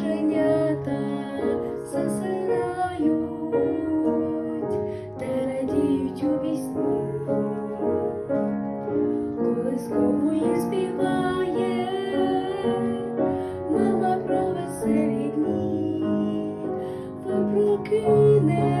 пташенята засинають, та радіють у вісні, колискової співає, мама про веселі дні, ви прокинетесь.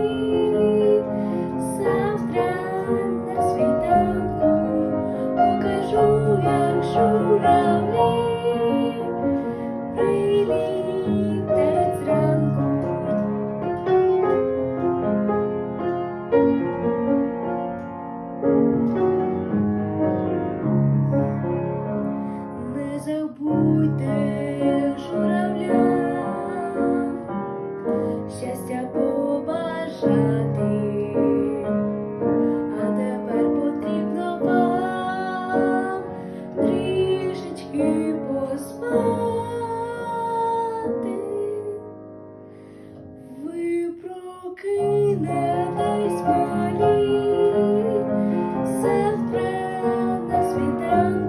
журавлі прилітають зранку. Не забудьте one.